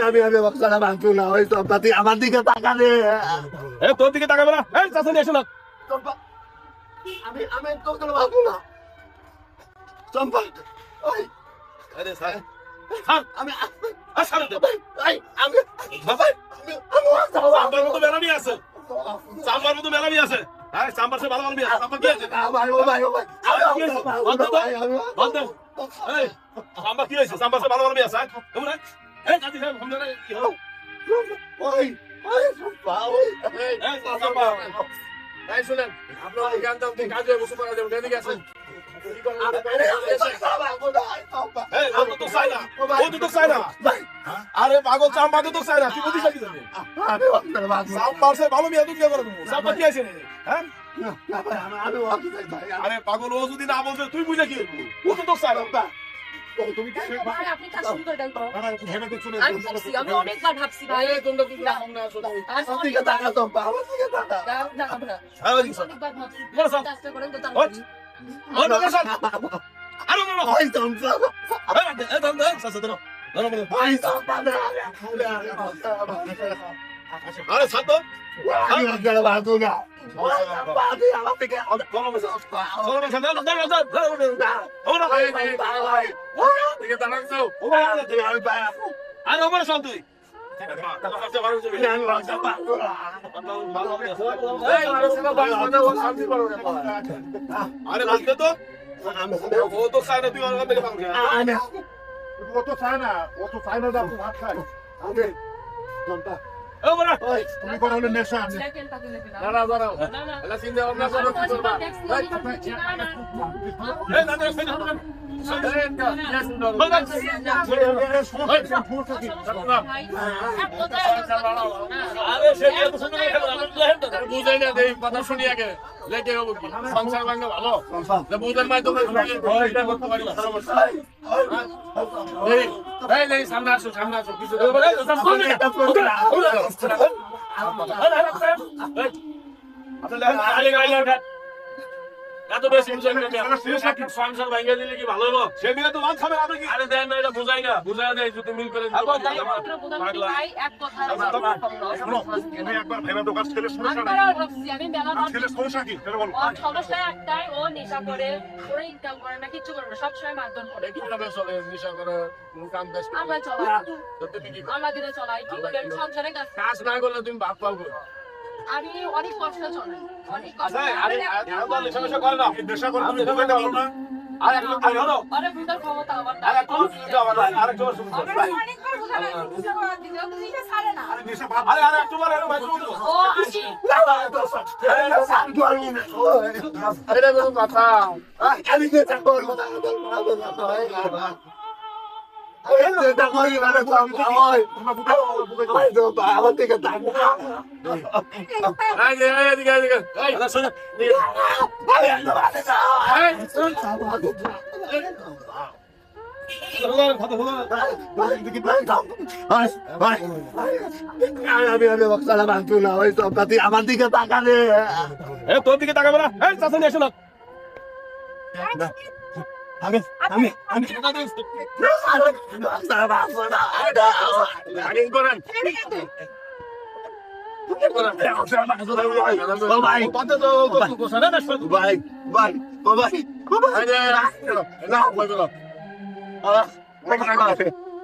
আমি আমি বক্সাটা ভাঙতো না ওই চম্পাতি আমার দিকে তাকালে। এ তোর দিকে তাকাবে না। এই এসো আমি আমি তোকে ভাঙতো না। চম্পা ওই। আরে স্যার। স্যার। আমি এই আমি বাবা। আমি আমি চাম্বার মতো মেলামি আছে। মতো মেলামি আছে। হ্যাঁ চাম্বার সে ভালো চাম্বার কি আছে ভাই ও ভাই ও ভাই। বন্ধ এই কি সে ভালো তোমরা এই সাহেব আমরা কি হলো? ওই ওই ওই। এই এই শুনেন আপনার কাজে বসে এদিকে আসেন আরে পাগল চাম্বার তো চাই না। তুই বুঝিস কি জানি ভালো মিয়া কি করে তুমি চাম্বার কি আছে হ্যাঁ? আরে পাগল ও যদি না বলছে তুই বুঝে কি? ও তো তোর চাই না তুমি কি আরে আরে তো আরে ও না। তুই আরে বলতে তো। ও তো চাই না তুই আমার থেকে পাবি। ও তো চায় না ও তো চায় না ভাত খান। বুঝাই না দেই কথা শুনি আগে। লেগে হব কি সংসার ভাঙলে ভালো মাধ্যমে শুনিয়ে এটা করতে পারি সামনে আসো সামনে আসো কিছু আপনি লেহেন আরে গাইলে এত বেশি বুঝাই না সংসার ভাঙে দিলে কি ভালো হব সে মিলে তো মান খাবে আপনি আরে দেন না এটা বুঝাই না। বুঝাই দেয় যদি মিল করে কাজ না, করলে তুমি ভাত পাবো আমি অনেক কষ্ট চলাই, অনেক কষ্ট। আরে আরে আরে আরে ক্ষমতা আমার একটু বলে ভাই ও আসি, কথা না আরে আমি আমার দিকে তাকালে তোর দিকে তাকাবে না নিয়ে এসো না আমি আমি আমি বক্সাটা ভাঙতো না আগিন করেন ও ভাই পাতে তো তো কোসা না না শুনে ভাই ভাই ও ভাই ও ভাই এই যে না বল বল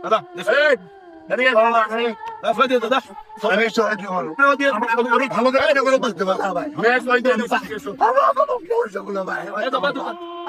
দাদা এই এদিকে দাদা ফাই দে দাদা আমি সহায় জীবন আমি ভালো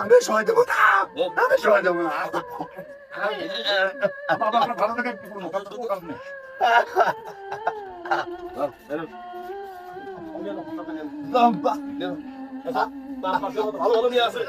আমি সহায় দেবো না আমি সহায় দেবো না বাবা আপনার ভালো থাকে কত ভালো ভালো নিয়ে আছে